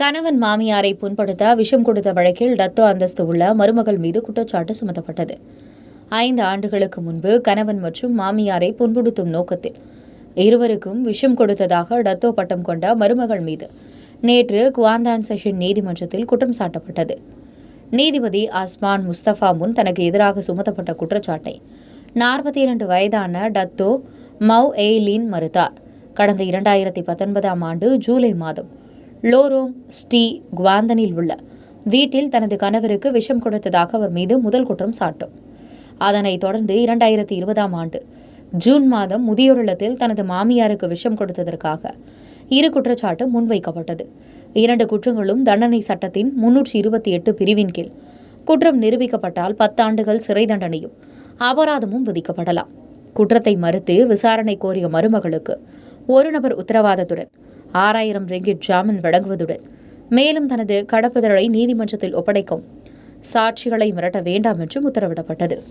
கணவன் மாமியாரை புண்படுத்த விஷம் கொடுத்த வழக்கில் டத்தோ அந்தஸ்து உள்ள மருமகள் மீது குற்றச்சாட்டு சுமத்தப்பட்டது. ஐந்து ஆண்டுகளுக்கு முன்பு கணவன் மற்றும் மாமியாரை புண்படுத்தும் நோக்கத்தில் இருவருக்கும் விஷம் கொடுத்ததாக டத்தோ பட்டம் கொண்ட மருமகள் மீது நேற்று குவாந்தான் செஷன் நீதிமன்றத்தில் குற்றம் சாட்டப்பட்டது. நீதிபதி அஸ்மான் முஸ்தபா முன் தனக்கு எதிராக சுமத்தப்பட்ட குற்றச்சாட்டை நாற்பத்தி இரண்டு வயதான டத்தோ மவ் எய்லின் மறுத்தார். கடந்த இரண்டாயிரத்தி பத்தொன்பதாம் ஆண்டு ஜூலை மாதம் லோரோங் ஸ்டீ குவாந்தனில் உள்ள. வீட்டில் தனது கணவருக்கு விஷம் கொடுத்ததாக அவர் மீது முதல் குற்றம் சாட்டும். அதனைத் தொடர்ந்து இரண்டாயிரத்தி இருபதாம் ஆண்டு ஜூன் மாதம் முதியோர் இல்லத்தில் தனது மாமியாருக்கு விஷம் கொடுத்ததற்காக இரு குற்றச்சாட்டு முன்வைக்கப்பட்டது. இரண்டு குற்றங்களும் தண்டனை சட்டத்தின் முன்னூற்றி இருபத்தி எட்டு பிரிவின் கீழ். குற்றம் நிரூபிக்கப்பட்டால் பத்தாண்டுகள் சிறை தண்டனையும் அபராதமும் விதிக்கப்படலாம். குற்றத்தை மறுத்து விசாரணை கோரிய மருமகளுக்கு ஒரு நபர் உத்தரவாதத்துடன் ஆறாயிரம் ரிங்கிட் ஜாமீன் வழங்குவதுடன் மேலும் தனது கடப்புதலை நீதிமன்றத்தில் ஒப்படைக்கும் சாட்சிகளை மிரட்ட வேண்டாம் என்றும் உத்தரவிடப்பட்டது.